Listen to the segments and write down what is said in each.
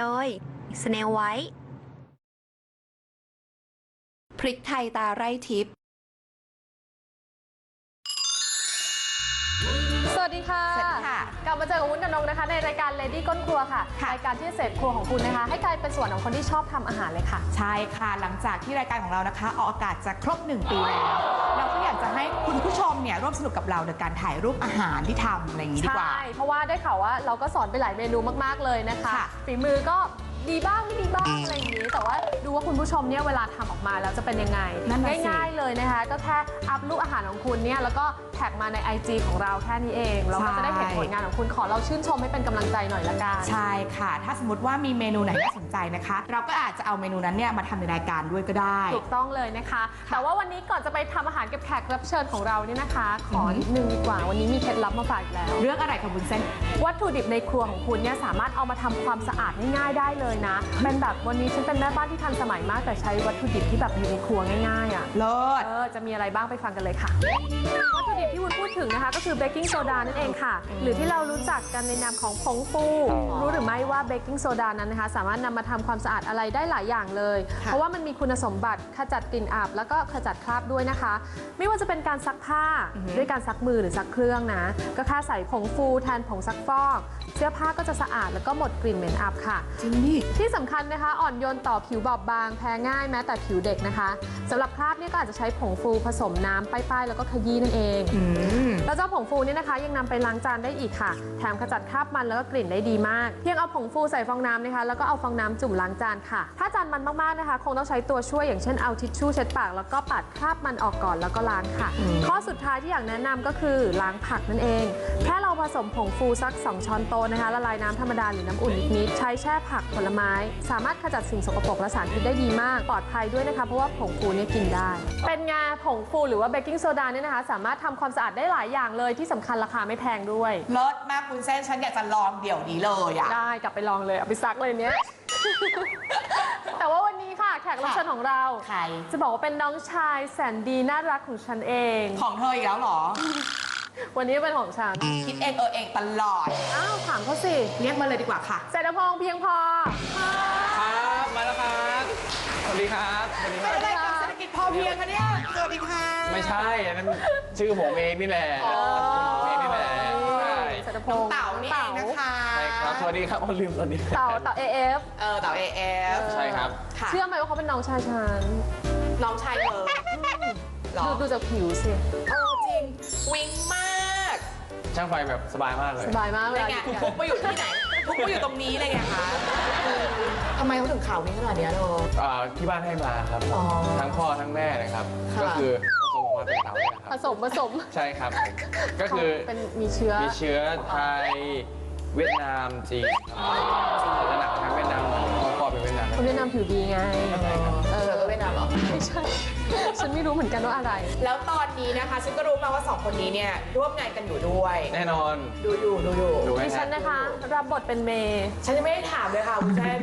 โดยสเนลไวท์พริกไทยตาไร่ทิพย์ เจอกับวุ้นกับนงนะคะ ในรายการ Lady ก้นครัวค่ะ ค่ะ รายการที่จะเสพครัวของคุณนะคะ ให้กลายเป็นส่วนของคนที่ชอบทำอาหารเลยค่ะ ใช่ค่ะ หลังจากที่รายการของเรานะคะ ออกอากาศจะครบ 1 ปีแล้ว เราก็อยากจะให้คุณผู้ชมเนี่ยร่วมสนุกกับเราโดยการถ่ายรูปอาหารที่ทำอะไรอย่างนี้ดีกว่า ใช่ เพราะว่าได้ข่าวว่าเราก็สอนไปหลายเมนูมาก ๆ เลยนะคะ ค่ะฝีมือก็ ดีบ้างไม่ดีบ้างอะไรอย่างนี้ แต่ว่าดูว่าคุณผู้ชมเนี่ยเวลาทำออกมาแล้วจะเป็นยังไง นั่นน่ะสิ ง่ายๆเลยนะคะ ก็แค่อัพรูปอาหารของคุณเนี่ยแล้วก็แท็กมาใน IG ของเราแค่นี้เอง เราก็จะได้เห็นผลงานของคุณขอเราชื่นชมให้เป็นกำลังใจหน่อยละกัน ใช่ค่ะ ถ้าสมมติว่ามีเมนูไหนน่าสนใจนะคะ เราก็อาจจะเอาเมนูนั้นเนี่ยมาทำในรายการด้วยก็ได้ ถูกต้องเลยนะคะ แต่ว่าวันนี้ก่อนจะไปทำอาหารกับแขกรับเชิญของเราเนี่ยนะคะ ขอนิดนึงดีกว่า วันนี้มีเคล็ดลับมาฝากอีกแล้ว เรื่องอะไรคะบุญเส้น วัตถุดิบในครัวของคุณเนี่ยสามารถเอามาทำความสะอาดง่ายๆได้เลยนะ เป็นแบบวันนี้ฉันเป็นแม่บ้านที่ทันสมัยมากแต่ใช้วัตถุดิบที่แบบอยู่ในครัวง่ายๆอะเลิศ เออจะมีอะไรบ้างไปฟังกันเลยค่ะ วัตถุดิบที่วุ้นพูดถึงนะคะก็คือเบกกิ้งโซดานั่นเองค่ะ หรือที่เรารู้จักกันในนามของผงฟู รู้หรือไม่ว่าเบกกิ้งโซดานั้นนะคะ สามารถนำมาทำความสะอาดอะไรได้หลายอย่างเลยเพราะว่ามันมีคุณสมบัติขจัดกลิ่นอับแล้วก็ขจัดคราบด้วยนะคะ ไม่ว่าจะเป็นการซักผ้าด้วยการซักมือหรือซักเครื่องนะ ก็แค่ใส่ผงฟูแทนผงซักฟอก เสื้อผ้าก็จะสะอาดแล้วก็หมดกลิ่นเหม็นอับค่ะ จริงดิที่สำคัญนะคะ อ่อนโยนต่อผิวบอบบาง แพ้ง่ายแม้แต่ผิวเด็กนะคะสำหรับคราบเนี่ยก็อาจจะใช้ผงฟูผสมน้ำป้ายๆแล้วก็ขยี้นั่นเองอืมแล้วเจ้าผงฟูเนี่ยนะคะ ยังนำไปล้างจานได้อีกค่ะ แถมขจัดคราบมันแล้วก็กลิ่นได้ดีมาก เพียงเอาผงฟูใส่ฟองน้ำนะคะ แล้วก็เอาฟองน้ำจุ่มล้างจานค่ะ ถ้าจานมันมากๆนะคะ คงต้องใช้ตัวช่วยอย่างเช่นเอาทิชชู่เช็ดปาก แล้วก็ปัดคราบมันออกก่อนแล้วก็ล้างค่ะ ข้อสุดท้ายที่อยากแนะนำก็คือล้างผักนั่นเอง แค่เราผสมผงฟูสัก 2 ช้อนโต๊ะนะคะละลายน้ำธรรมดาหรือน้ำอุ่นนิดๆใช้แช่ผักผลไม้ สามารถขจัดสิ่งสกปรกและสารพิษได้ดีมาก ปลอดภัยด้วยนะคะเพราะว่าผงฟูเนี่ยกินได้ เป็นไงผงฟูหรือว่าเบกกิ้งโซดาเนี่ยนะคะ สามารถทำความสะอาดได้หลายอย่างเลยที่สำคัญราคาไม่แพงด้วยเลิศมากบุญเส้นฉันอยากจะลองเดี๋ยวนี้เลยอะได้กลับไปลองเลยเอาไปซักเลยเนี้ยแต่ว่าวันนี้ค่ะแขกรับเชิญของเรา ใคร จะบอกว่าเป็นน้องชายแสนดีน่ารักของฉันเอง ของเธออีกแล้วเหรอ วันนี้เป็นของฉันคิดเองเออเองตลอด อ้าวถามเขาสิเรียกมาเลยดีกว่าค่ะเศรษฐพงษ์เพียงพอ ครับมาแล้วครับสวัสดีครับสวัสดีคไม่รับได้กับเศรษฐกิจพอเพียงคะเนี่ยสวัสดีค่ะไม่ใช่อันนั้นชื่อผมเองนี่แหละผมเองนี่แหละใช่เศรษฐพงษ์เต่านี่เองนะคะใช่ครับสวัสดีครับอ๋อลืมสวัสดีเต่าเต่า AF เออเต่า AF ใช่ครับค่ะเชื่อไหมว่าเขาเป็นน้องชายฉันน้องชายเลยหรอดูดูจากผิวสิเออจริง วิงมาก ช่างไฟแบบสบายมากเลย สบายมากเวแล้วลาไงอยู่กันพุกมาอยู่ที่ไหนพุกมาอยู่ตรงนี้เลยไงคะทำไมเขาถึงข่าวนี้ขนาดเนี้ยเธออ่าที่บ้านให้มาครับ อ๋อทั้งพ่อทั้งแม่นะครับ ค่ะ ก็คือผสมออกมาเป็นเต่าเนี่ยคผรับสมผสมใช่ครับ ก็คือเขาเป็นมีเชื้อมีเชื้อไทยเวียดนามจีนครับจะหนักทางเวียดนามหน่อยเพราะพ่อเป็นเวียดนาม คนเวียดนามผิวดีไง เออเวียดนามเหรอ ไม่ใช่ ฉันไม่รู้เหมือนกันว่าอะไร แล้วตอนนี้นะคะ ฉันก็รู้มาว่าสองคนนี้เนี่ยร่วมงานกันอยู่ด้วย แน่นอนดูอยู่ดูอยู่ ดูไหมดิฉันนะคะ รับบทเป็นเมย์ฉันยังไม่ได้ถามเลยค่ะคุณเจน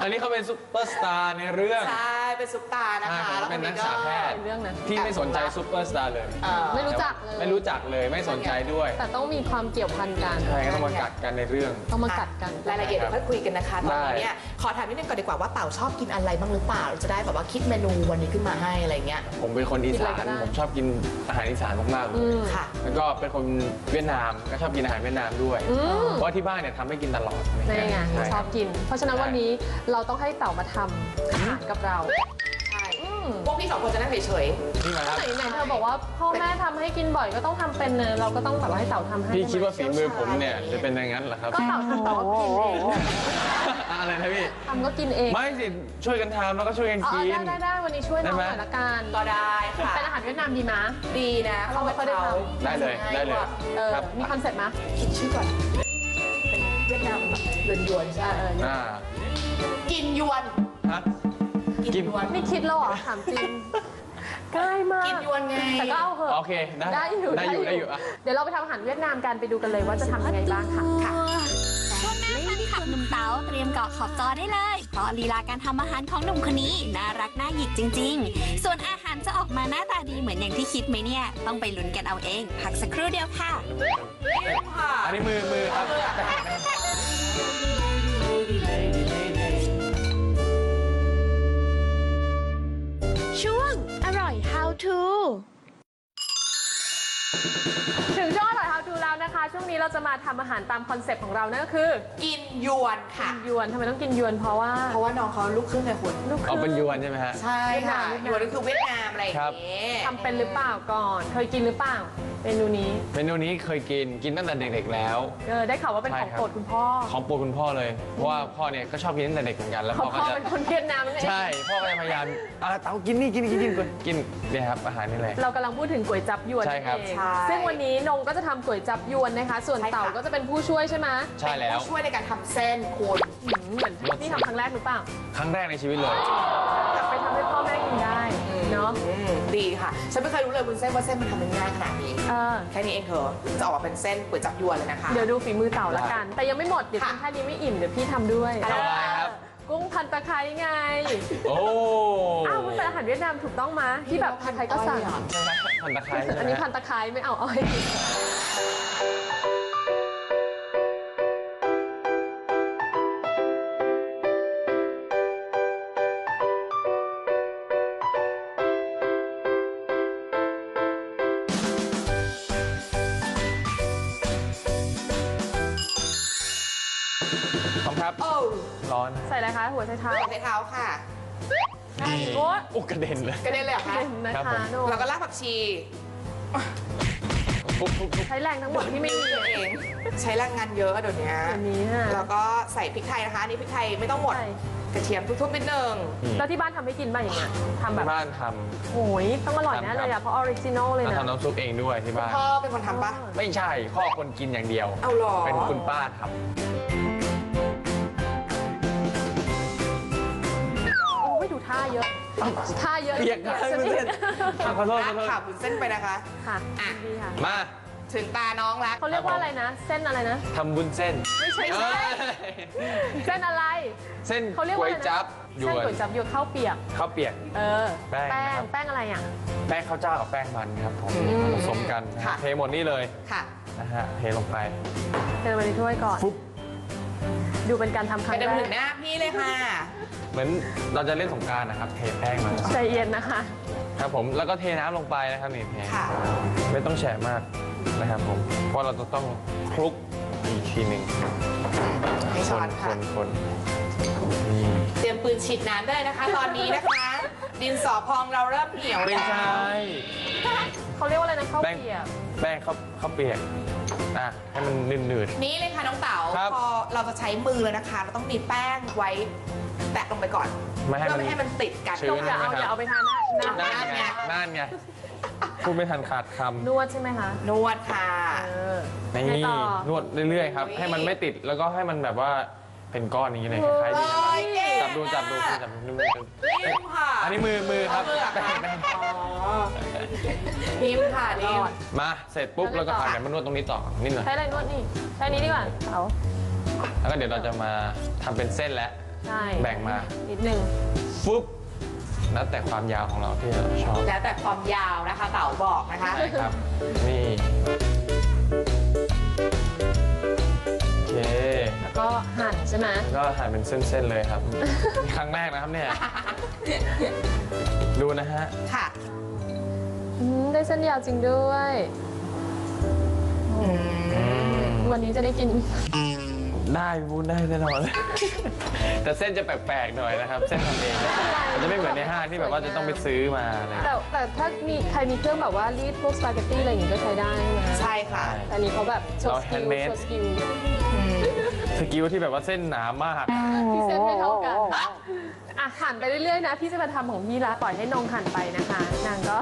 อันนี้เขาเป็นซุปเปอร์สตาร์ในเรื่องใช่เป็นซุปตาร์นะคะใช่แล้วเป็นนักคศึกษาแพทย์เป็นเรื่องนะที่ไม่สนใจซุปเปอร์สตาร์เลย เอ่อไม่รู้จักเลย ไม่รู้จักเลยไม่สนใจด้วยแต่ต้องมีความเกี่ยวพันกัน ใช่ก็ต้องมากัดกันในเรื่อง ต้องมากัดกัน รายละเอียดเดี๋ยวค่อยคุยกันนะคะตอนนี้ได้เนี่ยขอถามนิดนึงก่อนดีกว่าว่าเต่าชอบกินอะไรบ้างหรือเปล่าเราจะได้แบบว่าคิดเมนูวันนี้ขึ้นมาให้อะไรเงี้ย ผมเป็นคนอีสานผมชอบกินอาหารอีสานมากๆเลอืยมค่ะ แล้วก็เป็นคนเวียดนาม ก็ชอบกินอาหารเวียดนามด้วย อืม เพราะว่าที่บ้านเนี่ยทำให้กินตลอดนี่ไงใช่ชอบกิน เพราะฉะนั้นวันนี้เราต้องให้เต่ามาทำอาหารกับเราใช่อืม พวกพี่สองคนจะนั่งเฉยนี่มาครับ ไหนไหนเธอบอกว่าพ่อแม่ทำให้กินบ่อยก็ต้องทำเป็นเนอะเราก็ต้องแบบว่าให้เต่าทำให้พี่คิดว่าใช่ฝีไหมือผมเนี่ยจะเป็นอย่างนั้นเหรอครับ ก็เต่าทำเต่าก็กินเองอะไรนะพี่ ทำก็กินเองไม่สิ ช่วยกันทำแล้วก็ช่วยกันอ๋อกินได้ได้ได้วันนี้ช่วยน้องหได้น่ไหมอยละกันๆก็ได้ค่ะเป็นอาหารเวียดนามดีมะ ดีนะเราไม่ค่อยได้ทได้เลยได้เลยเออ ครับมีคอนเซ็ปต์มะคิดชื่อก่อนเป็นเวียดนามแบบยวนๆเอใช่อเอออ่ากินยวน ฮะ กินกินยวนไม่คิดแล้วเหรอถามจริงง่ายมาก กินยวนไงแต่ก็เอาเหอะโอเคได้ได้อยู่ได้อยู่ได้อยู่อะเดี๋ยวเราไปทำอาหารเวียดนามกันไปดูกันเลยว่าจะทำยังไงบ้างค่ะค่ะพ่อแม่แฟนคลับหนุ่มเต๋าเตรียมเกาะขอบจอได้เลย เพราะลีลาการทำอาหารของหนุ่มคนนี้น่ารักน่าหยิกจริง ๆ ส่วนอาหารจะออกมาหน้าตาดีเหมือนอย่างที่คิดไหมเนี่ย ต้องไปลุ้นกันเอาเอง พักสักครู่เดียวค่ะ อันนี้มือมือครับ ช่วงอร่อย how to นะคะช่วงนี้เราจะมาทำอาหารตามคอนเซปต์ของเรานั่นก็คือกินยวนค่ะกินยวนทำไมต้องกินยวนเพราะว่าเพราะว่าน้องเขาลูกครึ่งไงคุณลูกคเอารึ่งเป็นยวนใช่ไหมฮะ ใช่ค่ะเวียดนาม ยวนก็คือเวียดนามอะไรอย่างครับเงี้ยทำเป็นหรือเปล่าก่อน เคยกินหรือเปล่าเมนูนี้เมนูนี้เคยกินกินตั้งแต่เด็กๆแล้ว เออได้ข่าวว่าเป็นใช่ของครับ โปรดคุณพ่อของโปรดคุณพ่อเลย เพราะว่าพ่อเนี่ยก็ชอบกินตั้งแต่เด็กเหมือนกันแล้วเขาพ่อก็พ่อจะเป็นคนเวียดนามนั่นเองใช่พ่อก็จะพยายามอะเต๋ากินนี่กินนี่กินนี่กินเนี่ยครับอาหารนี่แหละเรากำลังพูดถึงก๋วยจับยวนใช่ครับนั่นเองใช่ ซึ่งวันนี้นงก็จะทำก๋วยจับยวนนะคะส่วนใช่ค่ะ เต่าก็จะเป็นผู้ช่วยใช่ไหมใช่แล้วเป็นผู้ช่วยในการทำเส้นคุณหืมเหมือนนี่ทำครั้งแรกหรือเปล่าครั้งแรกในชีวิตเลย กลับไปทำให้พ่อแม่กินได้เนาะอืมดีค่ะ ฉันไม่เคยรู้เลยวุ้นเส้นว่าเส้นมันทำได้ง่ายขนาดนี้ เออแค่นี้เองเธอจะออกมาเป็นเส้นก๋วยจับยวนเลยนะคะ เดี๋ยวดูฝีมือเต่าละกัน แต่ยังไม่หมดเดี๋ยวค่ะ กินแค่นี้ไม่อิ่มเดี๋ยวพี่ทำด้วยทำอะไรครับ กุ้งพันตะไคร้ไงโอ้อ้าวมันเป็นอาหารเวียดนามถูกต้องมะที่แบบใครๆก็สั่ง พันตะไคร้ใช่ไหมอันนี้พันตะไคร้ไม่เอาอ้อย หัวไชเท้าหัวใจเท้าค่ะโอ๊ยโอ้กระเด็นเลย กระเด็นเลยเหรอคะเห็นนะครัคะบผม โนแล้วก็รากผักชีทุบทุบทุบใช้แรงทั้งหมดที่ไม่มีตัวเอง ใช้แรงงานเยอะเดี๋ยวนี้อันนี้น่ะแล้วก็ใส่พริกไทยนะคะอันนี่พริกไทยไม่ต้องหมด ใช่กระเทียมทุบๆนิดนึงแล้วที่บ้านทำให้กินป่ะอย่างเงี้ยทำแบบที่บ้านทโอ้ยต้องอร่อยแน่เลยอะเพราะออริจินอลำเลยเรานะทำน้ำซุปเองด้วยที่บ้าน พ่อเป็นคนทำปะไม่ใช่ข้อคนกินอย่างเดียว เอาหรอเป็นคุณป้าท ท่าเยอะท่าเยอะำเปียกฉัได้นเพื่อนขอโทษขอโทษขาบุนเส้นไปนะคะ ค่ะอะ ดีค่ะมาถึงตาน้องแล้ว เขาเรียกว่าอะไรนะ เส้นอะไรนะ ทำบุญเส้นไม่ใช่เอ้เส้นยเส้นอะไร เส้นเขาเรียกก๋ว่าวยอะไรนะจับยเส้นวนก๋วยจับยวนข้าวเปียก ข้าวเปียก เออ แป้งแป้นะคงรับ แป้งอะไรอะ แป้งข้าวเจ้ากับแป้งมันครับผมผสมกันนะฮะค่ะ เทหมดนี่เลยค่ะ นะฮะเทลงไปเทลงไปในถ้วยก่อน ฟุ๊บ ดูเป็นการทำครั้ไปงเดินแรถึงหกน้าพี่เลยค่ะ เหมือนเราจะเล่นสงกรารนะครับเทแป้งมาใจเย็นนะคะ ครับผมแล้วก็เทน้ำลงไปนะครับนี่เทค่ะ ไม่ต้องแฉะมากนะครับผมเพราะเราจะต้องคลุกอีกทีหนึ่งให้คช้อนนคค่ะ นคนนี่เตรียมปืนฉีดน้ำได้เลยนะคะ ตอนนี้นะคะ ดินสอพองเราเริ่มเหี่ยวไม่แล้วใช่เขาเรียกว่าอะไรนะข้าวแป้งเปียกแป้งข้าวข้าวเปียก อะให้มันหนืด นี่เลยค่ะน้องเต๋าครับพอเราจะใช้มือเลยนะคะ เราต้องมีแป้งไว้แตะลงไปก่อนไม่ให้เพื่อมันไม่ให้มันติดกันชื้ ต้องอย่าเอาอย่าเอาไปทานหน้าหน้านั่นไงไงนั่นไงพูดไม่ทันขาดคนวดใช่ไหมคะนวดค่ะเออำไงนี่ต่อนวดเรื่อยๆครับอุ๊ยให้มันไม่ติดแล้วก็ให้มันแบบว่า เป็นก้อนอย่างนี้เลยคล้ายๆเอ้ดียเก่งจับดูจับดูอะจับดูนิ่มค่ะอันนี้มือมือครับเามือแป้งค่ะแป้งอ๋อนิ่มค่ะนิ่มมาเสร็จปุ๊บแล้วก็ผ่านกันมานวดตรงนี้ต่อนิดหน่อยใช้อะไรนวดนี่ใช้นี้ดีกว่าเอาแล้วก็เดี๋ยวเราจะมาทำเป็นเส้นแล้วใช่แบ่งมานิดนึงฟุ๊บแล้วแต่ความยาวของเราที่เราชอบแล้วแต่ความยาวนะคะเต๋าบอกนะคะใช่ครับนี่ ก็หั่นใช่ไหมก็หั่นเป็นเส้นๆเลยครับครั้งแรกนะครับเนี่ย ดูนะฮะ ค่ะอืมได้เส้นยาวจริงด้วย วันนี้จะได้กิน ได้พูดได้แน่นอน แต่เส้นจะแปลกๆหน่อยนะครับ เส้นทำเองมันจะไม่เหมือนในห้างที่แบบว่าจะต้องไปซื้อมาอะไรอย่างแต่เงี้ยแต่ถ้ามีใครมีเครื่องแบบว่ารีดพวกสปาเกตตี้อะไรอย่างงี้ก็ใช้ได้นะใช่ค่ะแต่อันนี้เขาแบบโชว์เราสกิล handmade โชว์สกิลสกิลที่แบบว่าเส้นหนามากพี่เส้นไม่เท่ากันอะหั่นไปเรื่อยๆนะพี่จะมาทำของพี่ละปล่อยให้นงหั่นไปนะคะ นางก็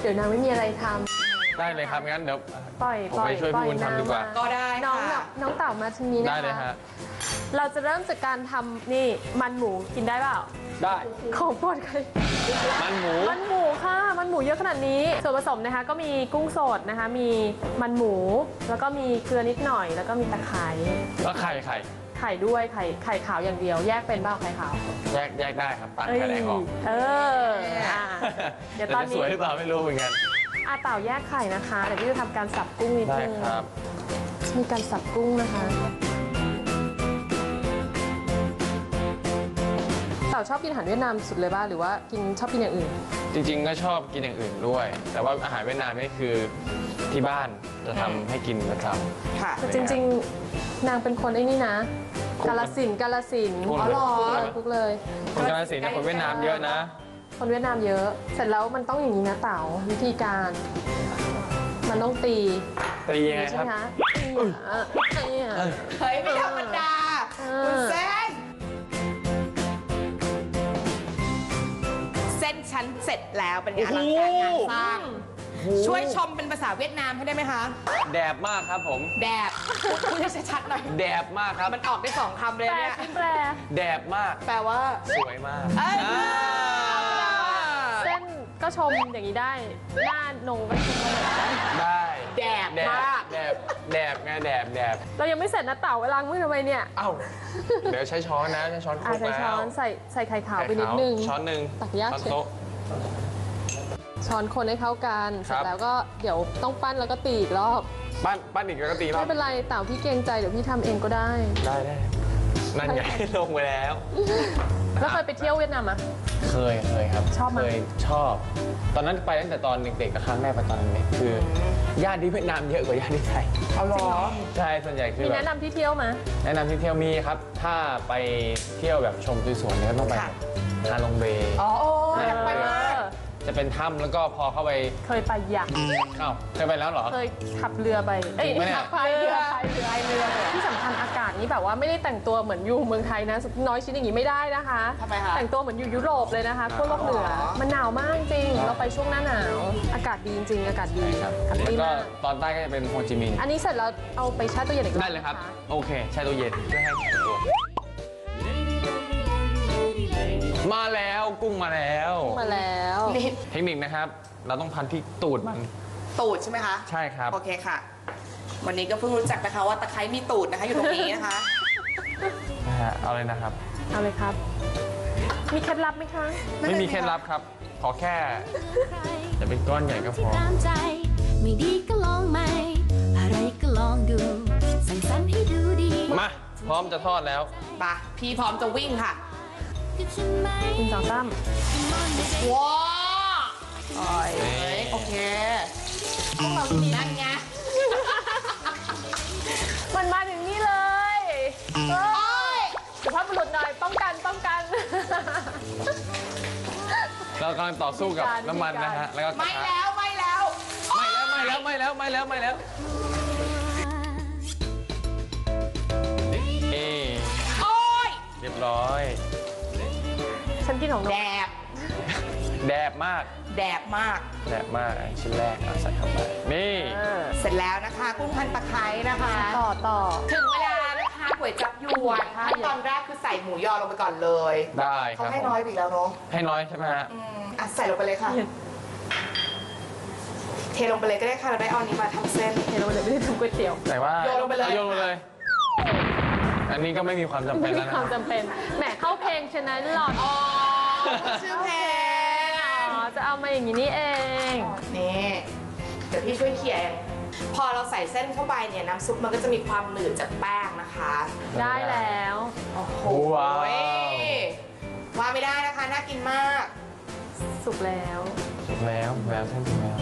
เดี๋ยวนางไม่มีอะไรทำ ได้เลยครับงั้นเดี๋ยวปล่อยผมปล่อไปยช่วยปล่อยพี่บุญทำดีกว่าน้ำมก็ได้น้องแบค่ะบน้องเต่ามาทางนี้นะคะได้เลยฮะ เราจะเริ่มจากการทำนี่มันหมูกินได้เปล่า ได้ของโปรดใคร มันหมู มันหมูค่ะ มันหมูเยอะขนาดนี้ ส่วนผสมนะคะก็มีกุ้งสดนะคะ มีมันหมู แล้วก็มีเกลือนิดหน่อย แล้วก็มีตะไคร้แล้วไข่ไข่ไไข่ด้วย ไข่ ไข่ขาวอย่างเดียว แยกเป็นเปล่าไข่ขาวแยกแยกได้ครับตัดเอ้ยไข่แดงออกเอออะเดี๋ยวแต่ตอนจะสนี้ วยหรือเปล่าไม่รู้เหมือนกัน อาเต่าแยกไข่นะคะ เดี๋ยวพี่จะทำการสับกุ้งนิดได้นึงครับ มีการสับกุ้งนะคะ เต่าชอบกินอาหารเวียดนามสุดเลยป่ะหรือว่ากินชอบกินอย่างอื่น จริงๆ ก็ชอบกินอย่างอื่นด้วย แต่ว่าอาหารเวียดนามนี่คือที่บ้านจะทำให้กินประจค่ะแต่จริงๆ นางเป็นคนไอ้นี่นะ กุ๊กกาลสินธุ์กาลสินธุ์กุ๊กอ๋อเหรอกุ๊กเลย กุ๊กเลยำคนกาฬสินธุ์เนี่ยคนเวียดนามเยอะนะ คนเวียดนามเยอะ เสร็จแล้วมันต้องอย่างนี้นะเต๋าวิธีการ มันต้องตีตียังไงใช่คไหรัมบคะตีอะตีอะเอ้ย เฮ้ยไม่ธรรมดาเออคุณเส้น เส้นชั้นเสร็จแล้วเป็นไงอลังการงานสร้าง ช่วยชมเป็นภาษาเวียดนามให้ได้ไหมคะ แดบมากครับผม แดบพูดให้ชัดๆหน่อย แดบมากครับ มันออกได้สองคำเลยแปลเนี่ยสิแปล แดบมาก แปลว่า สวยมากเอ้ย อ่าเส้น ก็ชมอย่างนี้ได้หน้าโหนงก็ชมมาหน่อยได้ได้แดบแดบมาก แดบแดบไงแดบแดบเรายังไม่เสร็จนะเต่าเวลามือทำไมเนี่ยเอ้าเดี๋ยวใช้ช้อนนะใช้ช้อนคลุอ่ากใส่แล้วช้อนใส่ใส่ไข่ขาวไปนิดไข่นึง ช้อนหนึ่งตักยากช้อนเชียว โต๊ะ ช้อนคนให้เข้ากันเสร็คจรับแล้วก็เดี๋ยวต้องปั้นแล้วก็ตีอีกรอบปั้นปั้นอีกแล้วก็ตีรอไม่บเป็นไรเต่าพี่เกรงใจเดี๋ยวพี่ทำเองก็ได้ ได้ได้นั่นไง ลงไปแล้ว แล้วเคยไปเที่ยวเวียดนามอะ เคยเคยครับชอบไหมเคยชอบ ตอนนั้นไปตั้งแต่ตอนเด็กๆกับครั้งแรกไปตอนนั้นเด็กคือญาติที่เวียดนามเยอะกว่าญาติที่ไทยเอาหรอใช่ส่วนใหญ่คือมีแบบแนะนำที่เที่ยวไหมแนะนำที่เที่ยวมีครับ ถ้าไปเที่ยวแบบชมสวยๆเนี่ยก็ต้องไปค่ะ ฮาลงเบย์ อ๋อโอ้ยอยากไปมากเออ จะเป็นถ้ำแล้วก็พอเข้าไปเคยไปอยากอ้าวเคยไปแล้วเหรอ เคยขับเรือไปเอ้ยจริงปะเนี่ย ขับพายเรือพายเรือพายเรือที่สำคัญอากาศนี้แบบว่าไม่ได้แต่งตัวเหมือนอยู่เมืองไทยนะน้อยชิ้นอย่างนี้ไม่ได้นะคะทำไมคะแต่งตัวเหมือนอยู่ยุโรปเลยนะคะขั้วโลกเหนือมันหนาวมากจริง เราไปช่วงหน้าหนาว อากาศดีจริงอากาศดีใช่ครับแฮปแล้วปี้ก็มากตอนใต้ก็จะเป็นโฮจิมินห์อันนี้เสร็จแล้วเอาไปแช่ตู้เย็นอีกรอบได้เลยครับ นะะ โอเคใช้ตู้เย็นเพื่อให้แข็งตัวมาแล้ว กุ้งมาแล้ว มาแล้วนี่เทคนิคนะครับ เราต้องพันที่ตูดมัน ตูดใช่ไหมคะใช่ครับ โอเคค่ะ วันนี้ก็เพิ่งรู้จักนะคะว่าตะไคร้มีตูดนะคะอยู่ตรงนี้นะคะนะฮะเอาเลยนะครับ เอาเลยครับ มีเคล็ดลับไหมคะไม่มีเคล็ดลับครับ ขอแค่อย่าเป็นก้อนใหญ่ก็พที่อตามใจ ไม่ดีก็ลองใหม่อะไรก็ลองดูสั่งสรรค์ให้ดูดี มา พร้อมจะทอดแล้ว ไปะพี่พร้อมจะวิ่งค่ะ กับฉันไหมคุณสองตั้มว้าโอ้ยนี่โอเคนั่นไงมันมาถึงนี่เลยเอ้ยสุภาพบุรุษหน่อยป้องกันป้องกัน เรากำลังต่อสู้กับวิธีการน้ำมันนะฮะแล้วก็กระไม่ทะแล้วไม่แล้วไม่แล้วไม่แล้วไม่แล้วไม่แล้วไม่แล้ว ของนแดกบแดบมากแดบมาก แดบมากอะชิ้นแรกเอาใส่เข้าไปนี่เออเสร็จแล้วนะคะ กุ้งพันตะไคร้นะคะ ต่อต่อ ถึงเวลานะคะก๋วยจับยวนขั้นตอนแรกคือใส่หมูยอลงไปก่อนเลยได้คเขารับให้ผมน้อยไปอีกแล้วเนาะให้น้อยใช่ไหมฮะอืมอะใส่ลงไปเลยค่ะ เทลงไปเลยก็ได้ค่ะเราได้เอาอันนี้มาทำเส้นเห็นเราเดี๋ยวไม่ได้ทำก๋วยเตี๋ยวแต่ว่าโยนลงไปเลย อาโยนลงไปเลย อันนี้ก็ไม่มีความจำเป็ไม่นมีแล้วนะความจำเป็น แหมเข้าเพลงชนะหลอด อ๋อ ชื่อเพลงอ๋อจะเอามาอย่างนี้นี่เอง นี่ เดี๋ยวพี่ช่วยเขี่ยเองพอเราใส่เส้นเข้าไปเนี่ยน้ำซุปมันก็จะมีความหนืดจากแป้งนะคะ ได้แล้ว โอ้โหว้าว ว่าไม่ได้นะคะน่ากินมาก สุกแล้ว ถูกแล้วถูกแล้วเส้นถูกแล้ว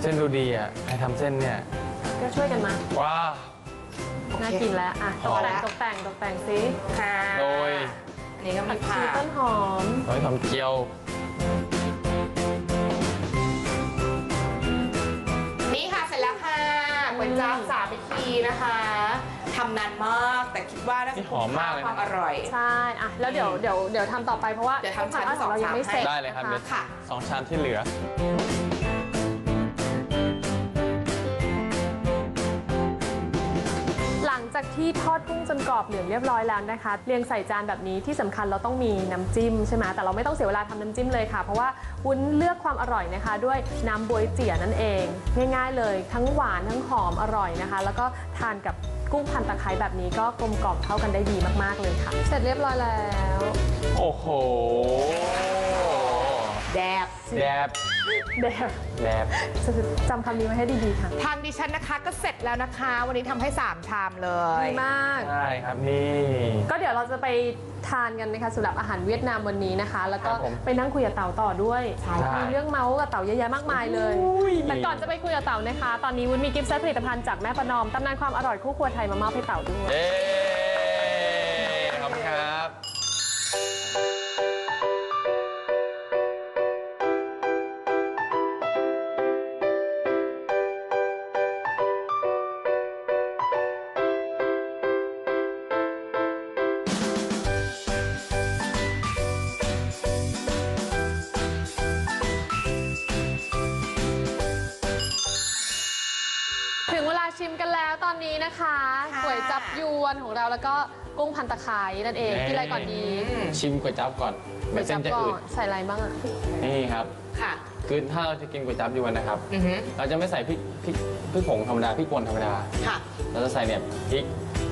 เส้นดูดีอะใครทำเส้นเนี่ย ก็ช่วยกันมา ว้าว น่ากินแล้ว อะ ตกแต่งพอแล้วตกแต่ง ตกแต่งสิค่ะ โดยอั นนี้ก็ผัมีกผัชีกต้นหอมเราทำเกี๊ยว นี่ค่ะเสร็จแล้วค่ะก๋วยจั๊บสามวิธีนะคะทำนานมากแต่คิดว่าน่าจะนี่หอมมากเลยนะ ความอร่อย ใช่อะแล้วเดี๋ยวเดี๋ยวเดี๋ยวทำต่อไปเพราะว่าเดี๋ยวทำผักชั้นของ เรายังไม่เสร็จได้เลยครับนะะ เดี๋ยวค่ะ สองชามที่เหลือห จากที่ทอดกุ้งจนกรอบเหลืองเรียบร้อยแล้วนะคะ เรียงใส่จานแบบนี้ที่สำคัญเราต้องมีน้ำจิ้มใช่ไหมแต่เราไม่ต้องเสียเวลาทำน้ำจิ้มเลยค่ะ เพราะว่าวุ้นเลือกความอร่อยนะคะ ด้วยน้ำบวยเจี๋ยนั่นเอง ง่าย ๆ เลย ทั้งหวานทั้งหอมอร่อยนะคะ แล้วก็ทานกับกุ้งพันตะไคร้แบบนี้ก็กลมกล่อมเข้ากันได้ดีมากๆเลยค่ะ เสร็จเรียบร้อยแล้ว โอ้โห แดบ แดบ เดี๋ยวแดบจำคำนี้ไว้ให้ดีๆค่ะ ทางดิฉันนะคะก็เสร็จแล้วนะคะ วันนี้ทำให้ 3 ชามเลยดีมาก ใช่ครับนี่ ก็เดี๋ยวเราจะไปทานกันนะคะสำหรับอาหารเวียดนามวันนี้นะคะ แล้วก็ครับผมไปนั่งคุยกับเต่าต่อด้วยใช่มีเรื่องเมาส์กับเต่าเยอะแยะมากมายเลยแต่ก่อนจะไปคุยกับเต่านะคะ ตอนนี้วุ้นมีกิฟต์เซตผลิตภัณฑ์จากแม่ประนอมตำนานความอร่อยคู่ครัวไทยมามอบให้เต่าด้วย เย้ขอบคุณครับ ชิมกันแล้วตอนนี้นะคะค่ะ ก๋วยจับยวนของเราแล้วก็กุ้งพันตะไคร้นั่นเองเย้กินอะไรก่อนดีชิมก๋วยจั๊บก่อนก๋ไม่วยเส้จันบจะก่ออืดนใส่อะไรบ้างอะนี่ครับ ค่ะ คือถ้าเราจะกินก๋วยจั๊บยวนนะครับ อือฮึเราจะไม่ใส่พริกพริกพริกผงธรรมดาพริกป่นธรรมดา ค่ะ เราจะใส่เนี่ยพริก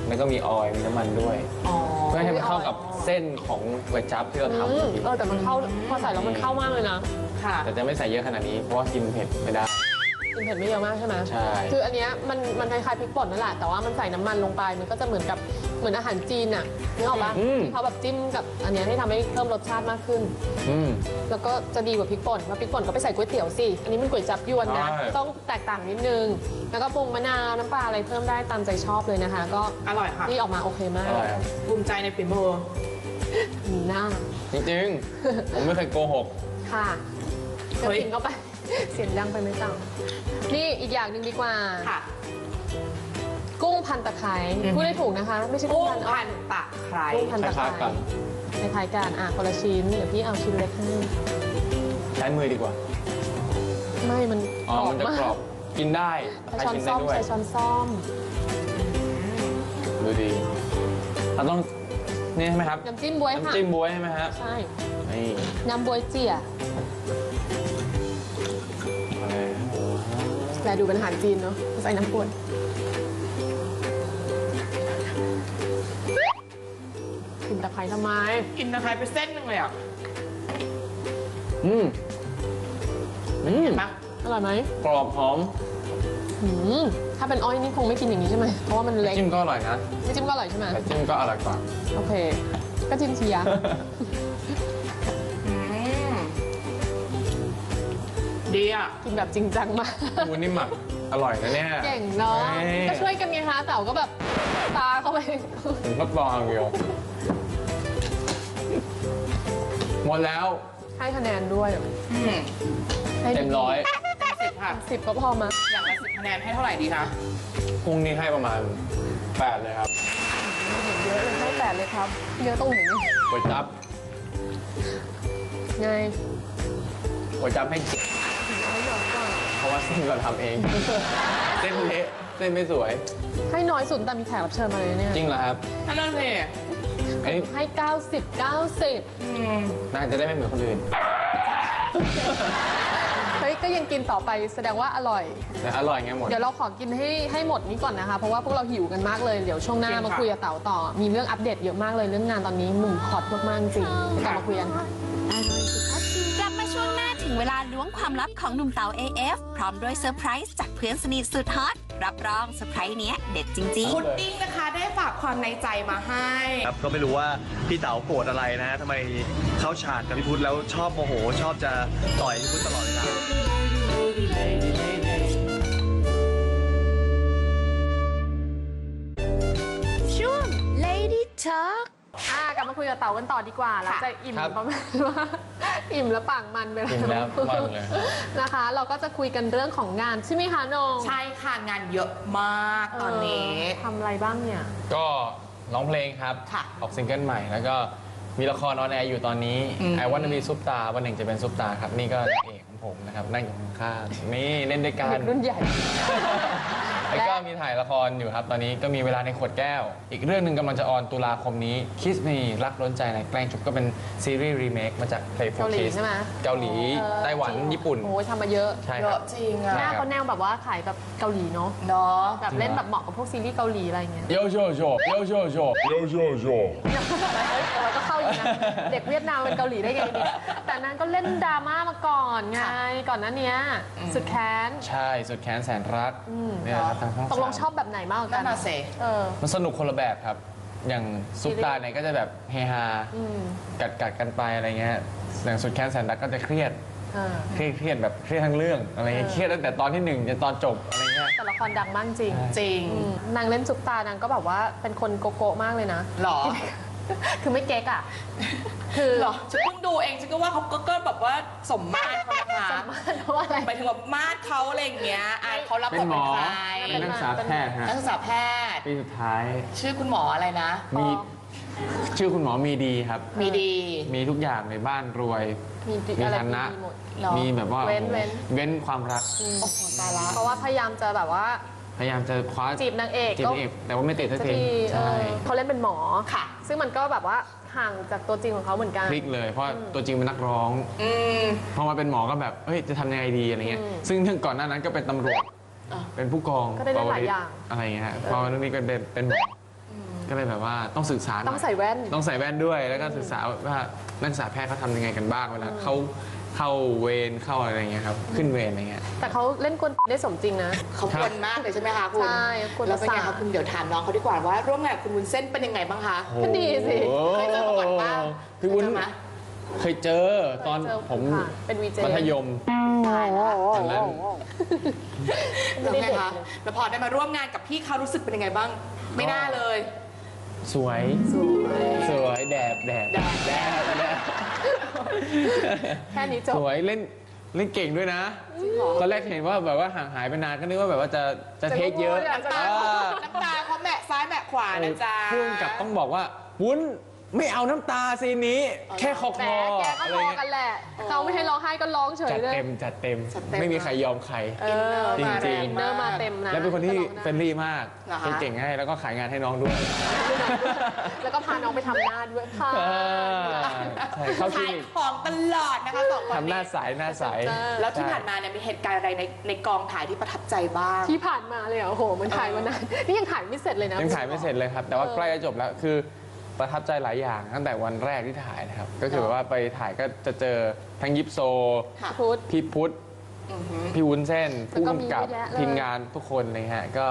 แล้วก็มีออยล์มีน้ำมันด้วย อ๋อ เพื่อให้มันเข้ากับเส้นของก๋วยจั๊บที่เราทำอืมเมื่อกี้เออแต่มันเข้าพอใส่แล้วมันเข้ามากเลยนะ ค่ะ แต่จะไม่ใส่เยอะขนาดนี้เพราะว่ากินเผ็ดไม่ได้ กินเผ็ดไม่เยอะมากใช่ไหมใช่ คืออันเนี้ยมันมันคล้ายๆพริกป่นนั่นแหละ แต่ว่ามันใส่น้ำมันลงไป มันก็จะเหมือนกับเหมือนอาหารจีนอะนึกออกปะอืม ที่เขาแบบจิ้มกับอันเนี้ยที่ทำให้เพิ่มรสชาติมากขึ้น อืม แล้วก็จะดีกว่าพริกป่นเพราะพริกป่นก็ไปใส่ก๋วยเตี๋ยวสิ อันนี้มันก๋วยจับยวนนะ ใช่ ต้องแตกต่างนิดนึง แล้วก็ปรุงมะนาวน้ำปลาอะไรเพิ่มได้ตามใจชอบเลยนะคะ ก็อร่อยค่ะ นี่ออกมาโอเคมาอกร่อยครับ ภูมิใจในฝีมือมีหน้าจริงๆ ผมไม่เคยโกหกค่ะเฮ้จะยกินเข้าไป เสียงดังไปไหมจังนี่อีกอย่างหนึ่งดีกว่า ค่ะกุ้งพันตะไคร้อือฮึ พูดได้ถูกนะคะ ไม่ใช่กุ้กุ้งงพันพันตะไคร้กุ้งพันคตะไคร้ล้ายๆกันคล้ายๆกันอะคนละชิ้นเดี๋ยวพี่เอาชิ้นเล็กให้ใช้มือดีกว่า ไม่มันอ๋อ มันจะกรอบกินได้ใช้ใช้ช้อนชิ้นได้ด้วยซ่อมใช้ช้อนซ่อมดูดี เราต้อง นี่ใช่ไหมครับ น้ำจิ้มบวยค่ะน้ำจิ้มบ๊วยใช่ไหมฮะ ใช่ นี่ น้ำบวยเจี๋ย แต่ดูเป็นอาหารจีนเนาะใส่น้ำปวนกินตะไคร้ทำไม กินตะไคร้ไปเส้นหนึงเลยอะอืมอืมเห็นปะอร่อยไหมกรอบหอมหืมถ้าเป็นอ้อยนี่คงไม่กินอย่างนี้ใช่ไหมเพราะว่ามันเล็ก จิ้มก็อร่อยนะ ไม่จิ้มก็อร่อยใช่ไหมแต่จิ้มก็อร่อยกว่า โอเค ก็จิ้มเชีย ดีอะกินแบบจริงจังมากวุ้นนี่หมักอร่อยนะเนี่ยเก่งเนาะเอ้ยก็ช่วยกันไงคะเต๋าก็แบบตาเข้าไปผมก็ลองอย่างเดียวหมดแล้วให้คะแนนด้วยอืมให้เต็มร้อยสิบค่ะสิบก็พอมาอย่างละสิบคะแนนให้เท่าไหร่ดีคะกุ้งนี่ให้ประมาณ8เลยครับเยอะเลยให้แปดเลยครับเยอะตรงไหนเนี่ยก๋วยจั๊บไงก๋วยจั๊บให้เจ็ด ว่าเส้นเราทำเอง เส้นเละเส้นไม่สวย ให้น้อยสุดแต่มีแขกรับเชิญมาเลยเนี่ยจริงเหรอครับนั่นน่ะสิอันนี้ให้ 90 90อืมน่าจะได้ไม่เหมือนคนอื่นเฮ้ยก็ยังกินต่อไปแสดงว่าอร่อย แต่อร่อยไงหมด เดี๋ยวเราขอกินให้ให้หมดนี้ก่อนนะคะ เพราะว่าพวกเราหิวกันมากเลย เดี๋ยวช่วงหน้ามาคุยกับเต๋าต่อ มีเรื่องอัปเดตเยอะมากเลยเรื่องงานตอนนี้หนุ่มฮอตมากๆจริงกลับมาคุยกันค่ะ ลาล้วงความลับของหนุ่มเต๋า AF พร้อมด้วยเซอร์ไพรส์จากเพื่อนสนิทสุดฮอต รับรองเซอร์ไพรส์เนี้ยเด็ดจริงๆพุดดิ้งนะคะได้ฝากความในใจมาให้ ครับก็ไม่รู้ว่าพี่เต๋าโกรธอะไรนะฮะทำไมเข้าฉากกับพี่พุทธแล้วชอบโมโห ชอบจะต่อยพี่พุทธตลอดเวลา ช่วง Lady Talk อ่ากลั บมาคุยกับเต๋ากันต่อดีกว่าหลังจากอิ่มครับประมาณว่าอิ่มแล้วปากมันไปแล้วอิ่มแล้วมากเลย นะคะ เราก็จะคุยกันเรื่องของงานใช่ไหมคะนงใช่ค่ะงานเยอะมากตอนนี้ เออทำอะไรบ้างเนี่ย ก็ร้องเพลงครับ ค่ะออกซิงเกิลใหม่ แล้วก็มีละครออนแอร์อยู่ตอนนี้อืม ไอวันมีซุปตา วันหนึ่งจะเป็นซุปตาครับ นี่ก็นางเอกของผมนะครับ นั่งอยู่ข้างๆนี่เล่นด้วยกันเด็กรุ่นใหญ่เแล้วก็มีถ่ายละครอยู่ครับ ตอนนี้ก็มีเวลาในขวดแก้ว อีกเรื่องหนึ่งกำลังจะออนตุลาคมนี้ Kiss Me รักล้นใจในแกล้งจุบก็เป็นซีรีส์รีเมคมาจาก Playful เกาหลี Kiss ใช่ไหมเกาหลีเออไต้หวันจริงญี่ปุ่น โอ้ยทำมาเยอะ ใช่เยครัอะบจริงหอะน้าเขาแนวแบบว่าขายแบบเกาหลีเนาะเนาะแบบเล่นแบบเหมาะกับพวกซีรีส์เกาหลีอะไรเงี้ยโยโยโยโยโยโยเฮ้ยเราก็เข้าอยู่นะเด็กเวียดนามเป็นเกาหลีได้ไงเนี่ยแต่นั้นก็เล่นดราม่ามาก่อนไงก่อนหน้าเนี้ยสุดแค้น ใช่ สุดแค้นแสนรักเนี่ยนะครับทางช่องตกลงสามชอบแบบไหนมากกว่ากันั่นนน่ะเสเออ มันสนุกคนละแบบครับ อย่างซุปตาเนี่ยก็จะแบบเฮฮาอืมกัดกัดกันไปอะไรเงี้ยอย่างสุดแค้นแสนรักก็จะเครียดเออเครียดเครียดแบบเครียดทั้งเรื่องอะไรเงี้ยเออเครียดตั้งแต่ตอนที่หนึ่งจนตอนจบอะไรเงี้ย แต่ละครดังมากจริงจริงอืมนางเล่นซุปตานางก็แบบว่าเป็นคนโกโก้มากเลยนะ หรอ คือไม่เก๊กอะ คือหรอฉันเพิ่งดูเองฉันก็ว่าเขาก็ก็แบบว่าสมมาตรเขานะคะสามารถเพราะว่าอะไร หมายถึงแบบมาตรเขาอะไรอย่างเงี้ยอะเขารับบทเป็นใครเป็นนักศึกษาแพทย์ฮะนักศึกษาแพทย์ ปีสุดท้าย ชื่อคุณหมออะไรนะ มี ชื่อคุณหมอมีดีครับ มีดี มีทุกอย่างในบ้านรวย มีดีมีอะไรฐานะ มีหมดหรอ มีแบบว่าเว้นเว้น เว้นความรัก โอ้โหตายละ เพราะว่าพยายามจะแบบว่า พยายามจะคว้าจีบนางเอกจีบก็นางเอกแต่ว่าไม่ติดสักสักทีทีเอใช่อเขาเล่นเป็นหมอค่ะ ซึ่งมันก็แบบว่าห่างจากตัวจริงของเขาเหมือนกันพลิกเลยเพราะตัวจริงเป็นนักร้องอืมพอมาเป็นหมอก็แบบเฮ้ยจะทำยังไงดีอะไรเงี้ยอืมซึ่งเรื่องก่อนหน้านั้นก็เป็นตำรวจอะเป็นผู้กองก็ได้เล่นหลายปวริศอย่างอะไรเงี้ยฮะพอเรื่องนี้ก็เป็นเป็นหมออก็เลยแบบว่าต้องศึกษาหน่ยต้องใส่แว่น ต้องใส่แว่นด้วย แล้วก็ศึกษาว่านักศึกษาแพทย์เขาทำยังไงกันบ้างเวลาเขา เข้าเวรเข้าอะไรเงี้ยครับขึ้นเวรอะไรเงี้ย แต่เขาเล่นกวนได้สมจริงนะ เขาครับควรมากเลยใช่ไหมคะคุณใช่ควรแล้วเป็นไงประสาคะนคุณเดี๋ยวถามน้องเขาดีกว่าว่า ร่วมงานกับคุณวุ้นเส้นเป็นยังไงบ้างคะก็ดีสิ เคยเจอมาก่อนปะพี่วุ้นเจอไหม เคยเจอตอนเจอผมค่ะเป็นวีเจ มัธยม ตายละตอนนั้น แล้วไม่ไงได้เด็กคะเลยแล้วพอได้มาร่วมงานกับพี่เขารู้สึกเป็นยังไงบ้าง ไม่น่าเลย สวยสวยแดดแดดแดดแดดแดดแค่นี้จบสวยเล่นเล่นเก่งด้วยนะ ตอนแรกเห็นว่าแบบว่าห่างหายไปนานก็นึกว่าแบบว่าจะจะเทคเยอะจะอ่าน้ำตาเขาแมะซ้ายแมะขวานะจ๊ะพุ่งกับต้องบอกว่าวุ้นไม่เอาน้ำตาซีนนี้ แค่คอคแหมอแกก็อะไรพอเงี้กันยแหละเขาไม่ให้ร้องไห้ก็ร้องเฉยจัดเลยเต็มจัดเต็มจัดเต็ม ไม่มีใครยอมใครเออจริงๆมาแอินเนอร์มาเต็มนะและเป็นคนที่ก็ร้องได้เฟรนลี่มากเหรอคะเก่งให้แล้วก็ขายงานให้น้องด้วย แล้วก็พาน้องไปทำหน้าด้วยค่ะอ่าใช่เข้าคลิขายนิกของตลอดนะคะสองคนทำหน้านี้ใสหน้าใส แล้วที่ผ่านมาเนี่ยมีเหตุการณ์อะไรในในกองถ่ายที่ประทับใจบ้าง ที่ผ่านมาเลยเหรอโอ้โห มันถ่ายมานานนี่ยังถ่ายไม่เสร็จเลยนะ ยังถ่ายไม่เสร็จเลยครับ แต่ว่าเออ ใกล้จะจบแล้วคือประทับใจหลายอย่างตั้งแต่วันแรกที่ถ่ายนะครับ ก็คือแบบว่าไปถ่ายก็จะเจอทั้งยิปโซ ค่ะ พุทธ พี่พุทธ อือหือพี่วุ้นเส้นแล้วผู้ก็มีกำกับเยอะแยะเลย ทีมงานทุกคนเลยฮะก็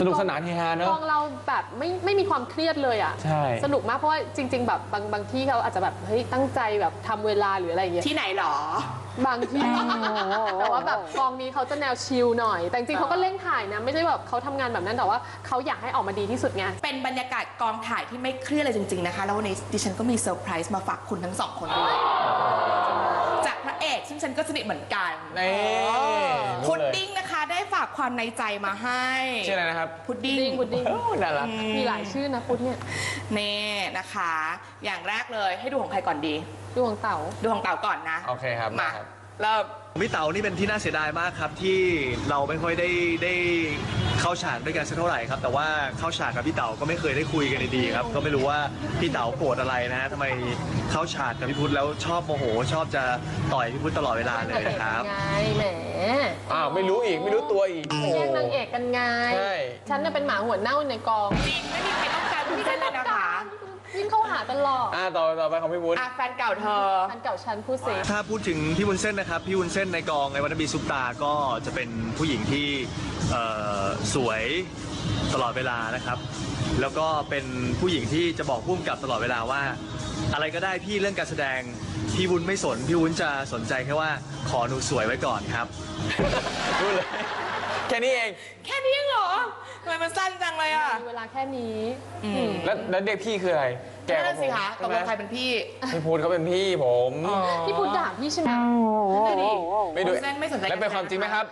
สนุกสนานเฮฮาเนกอะ องเราแบบไม่ไม่มีความเครียดเลยอะใช่ สนุกมากเพราะว่าจริง ๆ แบบบางบางที่เขาอาจจะแบบเฮ้ยตั้งใจแบบทำเวลาหรืออะไรอย่างเงี้ยที่ไหนหรอ บางที่แต่ว่าแบบกองนี้เขาจะแนวชิลหน่อย แต่จริงๆเขาก็เร่งถ่ายนะ ไม่ใช่แบบเขาทำงานแบบนั้นแต่ว่าเขาอยากให้ออกมาดีที่สุดไง เป็นบรรยากาศกองถ่ายที่ไม่เครียดเลยจริง ๆ นะคะ แล้ววันนี้ดิฉันก็มีเซอร์ไพรส์มาฝากคุณทั้งสองคนด้วย ซึ่งฉันก็สนิทเหมือนกันนี่รู้พุดเลยดิ้งนะคะ ได้ฝากความในใจมาให้ชื่ออะไรนะครับพุดดิ้ดิ้งงพุดดิ้งโอ้น่ารักมีหลายชื่อนะพุทธเนี่ยเน่นะคะ อย่างแรกเลยให้ดูของใครก่อนดี ดวงเต่า ดูของเต่าก่อนนะ โอเคครับมาครับ เริ่ม พี่เต๋านี่เป็นที่น่าเสียดายมากครับที่เราไม่ค่อยได้ได้เข้าฉากด้วยกันสักเท่าไหร่ครับ แต่ว่าเข้าฉากกับพี่เต๋าก็ไม่เคยได้คุยกันดีๆครับ ก็ไม่รู้ว่าพี่เต๋าโกรธอะไรนะฮะทำไมเข้าฉากกับพี่พุทธแล้วชอบโมโห ชอบจะต่อยพี่พุทธตลอดเวลาเลยนะครับ ไงแหมอ้าวไม่รู้อีกไม่รู้ตัวอีก แย่งนางเอกกันไง ใช่ ฉันน่ะเป็นหมาหัวเน่าในกองจริงไม่มีใครต้องการคุณเส้นเลยนะคะ ยิ่งเข้าหาตลอดอ่าต่อต่อไปของพี่วุ้น อะแฟนเก่าเธอ ฉันเก่าฉันพูดสิ ถ้าพูดถึงพี่วุ้นเส้นนะครับ พี่วุ้นเส้นในกองในวันนบีซุปตา ก็จะเป็นผู้หญิงที่เอ่อสวยตลอดเวลานะครับ แล้วก็เป็นผู้หญิงที่จะบอกพุ่มกับตลอดเวลาว่า อะไรก็ได้พี่เรื่องการแสดง พี่วุ้นไม่สน พี่วุ้นจะสนใจแค่ว่าขอหนูสวยไว้ก่อนครับรู้เลย แค่นี้เอง แค่นี้เองเหรอทำไมมันสั้นจังเลยอะมีเวลาแค่นี้อืมแล้วแล้วเด็กพี่คืออะไร แก่กนั่ว่านผมสิคะตใช่กไหลมงใครเป็นพี่ พี่พูดเขาเป็นพี่ผม พี่พูดด่าพี่ใช่ไหมนั่นน่ะดิไม่ดูวุ้นเส้นไม่สนใจ แล้วเป็นความจริงไหมครับ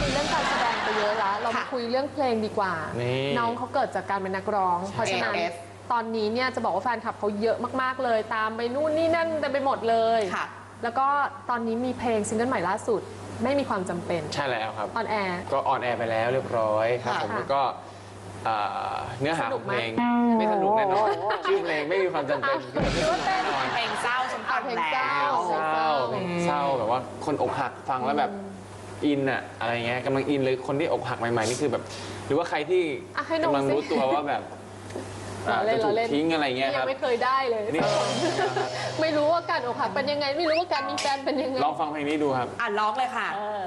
คุยเรื่องการแสดงไปเยอะแล้ว เรามาค่ะคุยเรื่องเพลงดีกว่า นี่ น้องเขาเกิดจากการเป็นนักร้อง เพราะฉะนั้น AF ตอนนี้เนี่ยจะบอกว่าแฟนคลับเขาเยอะมากๆเลย ตามไปนู่นนี่นั่นเต็มไปหมดเลย ค่ะ แล้วก็ตอนนี้มีเพลงซิงเกิลใหม่ล่าสุด ไม่มีความจำเป็นใช่แล้วครับ ออนแอร์ ก็ออนแอร์ไปแล้วเรียบร้อยครับค่ะผมแล้วก็เอ่อเนื้อหาสขนุอกงไหมเพลงไม่สนุกแน่นอนชื่อเพลงไม่มีความจำเป็นคือแบบไม่สนุกแน่นอนเพลงเศร้าฉันฟังเพลงแล้เศร้า ว เศร้าเศร้าแบบว่าคนอกหักฟังแล้วแบบอินอะอะไรเงี้ยกำลังอินเลยคนที่อกหักใหม่ๆนี่คือแบบ หรือว่าใครที่อะให้น้องกำลังสิรู้ตัวว่าแบบอ่า เราเล่นจะถูเรากเล่นทิ้งอะไรเงี้ยคยัรับไม่เคยได้เลยนี่ไม่รู้ว่าการอกหักเป็นยังไง ไม่รู้ว่าการมีแฟนเป็นยังไงลองฟังเพลงนี้ดูครับ อะร้องเลยค่ะ เออ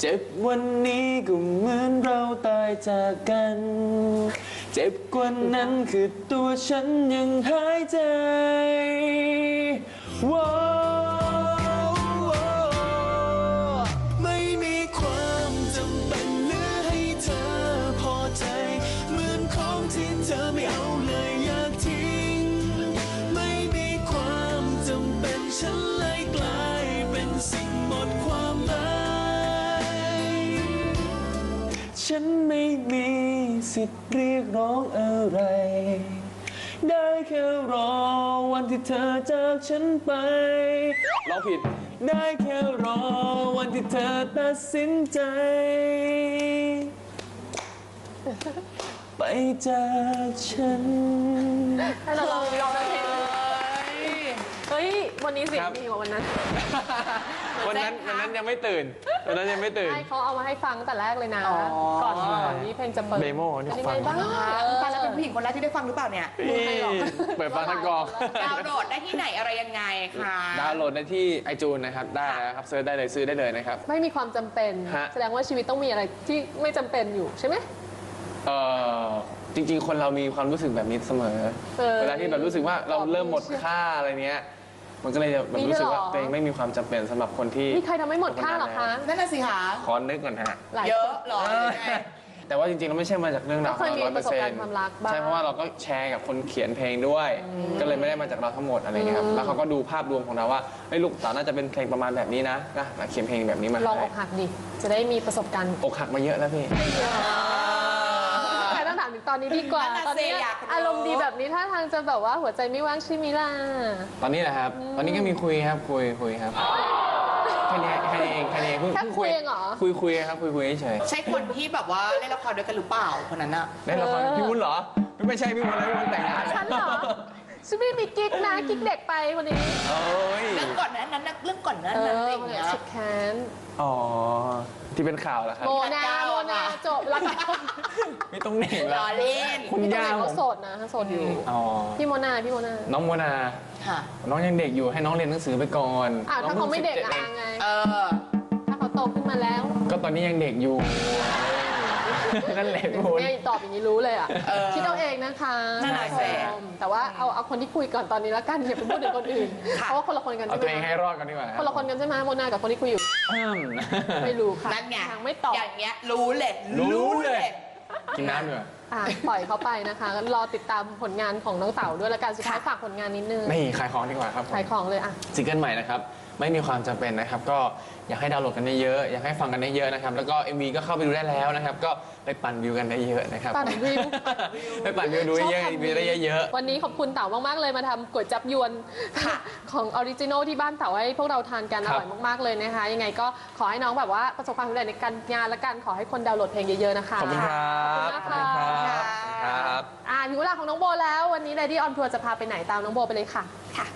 เจ็บวันนี้ก็เหมือนเราตายจากกัน เจ็บกว่านั้นคือตัวฉันยังหายใจว้าว สิทธิ์เรียกร้องอะไร ได้แค่รอวันที่เธอจากฉันไปร้องผิด ได้แค่รอวันที่เธอตัดสินใจ ไปจากฉันให้เราลองลองเพลง วันนี้เสียงครับดีกว่าวันนั้น วันนั้นวันนั้นยังไม่ตื่นวันนั้นยังไม่ตื่น ใช่เขาเอามาให้ฟังตั้งแต่แรกเลยนะ อ๋อ ก่อนก่อนที่เพลงจะเปิดเดโมนี่เป็นยังฟัไงง บ้างตาแล้วเป็นผู้หญิงคนแรกที่ได้ฟังหรือเปล่าเนี่ยนี่เปิดฟังทั้งกอง ดาวน์โหลดได้ที่ไหนอะไรยังไงคะดาวน์โหลดได้ที่ไอจูนนะครับ ได้แล้วครับเซิร์ชได้เลยซื้อได้เลยนะครับ ไม่มีความจำเป็น ฮะ แสดงว่าชีวิตต้องมีอะไรที่ไม่จำเป็นอยู่ใช่ไหม เออจริง ๆ คนเรามีความรู้สึกแบบนี้เสมอ เออเวลาที่แบบรู้สึกว่าเราเริ่มหมดค่าอะไรเนี้ย มันก็เลยจะแบบมีด้วยรู้สึกว่าเหรอตัวเองไม่มีความจำเป็นสำหรับคนที่มีใครทำให้หมดค่าเหรอคะนั่นน่ะสิคะขอนึกก่อนฮะ หลายเยคอะน เหรอเออแต่ว่าจริงๆเราไม่ใช่มาจากเรื่องราวก็เคยมีร้อยเปอร์เซ็นประสบการต์ณ์ความรักบ้าง ใช่เพราะว่าเราก็แชร์กับคนเขียนเพลงด้วย ก็เลยไม่ได้มาจากเราทั้งหมดอะไรเงี้ยครับแล้วเขาก็ดูภาพรวมของเราว่าไอ้ยลูกสาวน่าจะเป็นเพลงประมาณแบบนี้นะนะเขียนเพลงแบบนี้มาลองอให้กหักดิ จะได้มีประสบการณ์อกหักมาเยอะแล้วพี่ใคร ต้องถามถึงตอนนี้ดีกว่า นั่นน่ะตอนนี้สิอยากรู้ อารมณ์ดีแบบนี้ถ้าทางจะแบบว่าหัวใจไม่ว่างใช่ไหมล่ะ ตอนนี้แหละครับ ตอนนี้ก็มีคุยครับ คุยคุยครับแค่นี้แค่นี้เองแค่นี้เองเพิ่งแค่เพิ่งคุยเองเหรอ คุยคุยครับคุยคุยเฉยใช่คนที่แบบว่าเล่นละครด้วยกันหรือเปล่าคนนั้นอะๆเล่นละครพี่วุ้นเหรอไม่ไม่ใช่พี่วุ้นแล้วพี่วุ้นแต่งงานแล้วฉันเหรอ ฉันไม่มีกิ๊กนะกิ๊กเด็กไปวันนี้โอ้ยเรื่องก่อนนั้นนั้นเรื่องก่อนนั้นเอนั้นออะไรอย่างมันเงี้ย สุดแค้นอ๋อ ที่เป็นข่าวแล้วครับโมนาโมนาจบแล้วไม่ต้องเหน่งรแล้วอเล่น คุณพี่ตัวย่าไหนผเขามโสดนะเขาโสดอยู่ อ๋อพี่โมนาพี่โมนาน้องโมนา ค่ะ น้องยังเด็กอยู่ให้น้องเรียนหนังสือไปก่อนอ้าวถ้าเขาไม่เด็กน้อะองพิ่งไง เออ ถ้าเขาโตขึ้นมาแล้ว17ก็ตอนนี้ยังเด็กอยู่ นั่นแหละพี่วุ้นเนี่ยตอบอย่างนี้รู้เลยอะเออคิดเอาเองนะคะนั่นน่ะสิแต่ว่าเอาเอาคนที่คุยก่อนตอนนี้แล้วกันอย่าไปพูดถึงคนอื่นเพราะว่าคนละคนกันเอาใช่ตัวเองไหมให้รอดกันดีกว่าคนละคนกันใช่ไหมโมนากับคนที่คุยอยู่อืม ไม่รู้ค่ะนั่นไงยังไม่ตอบอย่างเงี้ยรู้เลยรู้เลย กินน้ำดีกว่า อะปล่อยเขาไปนะคะรอติดตามผลงานของน้องเต๋าด้วยแล้วกันสุดท้ายฝากผลงานนิดนึงนี่ขายของดีกว่าครับผมขายของเลยอะ ซิงเกิลใหม่นะครับ ไม่มีความจำเป็นนะครับ ก็อยากให้ดาวน์โหลดกันเยอะๆอยากให้ฟังกันเยอะๆนะครับ แล้วก็ MV ก็เข้าไปดูได้แล้วนะครับ ก็ไปปั่นวิวกันได้เยอะนะครับปั่นวิว ไปปั่นวิวดูเยอะชอบๆทำวิวได้เยอะวันนี้ขอบคุณเต๋ามากๆเลยมาทำก๋วยจับยวนของออริจินอลที่บ้านเต๋าให้พวกเราทานกันอครับ ร่อยมากๆเลยนะคะ ยังไงก็ขอให้น้องแบบว่าประสบความสำเร็จในการงานและกันขอให้คนดาวน์โหลดเพลงเยอะๆนะคะๆขอบคุณครับขอบคุณมากค่ะครับ อ่าถึงเวลาของน้องโบแล้ววันนี้ Lady on Tour จะพาไปไหนตามน้องโบไปเลยค่ะ ค่ะ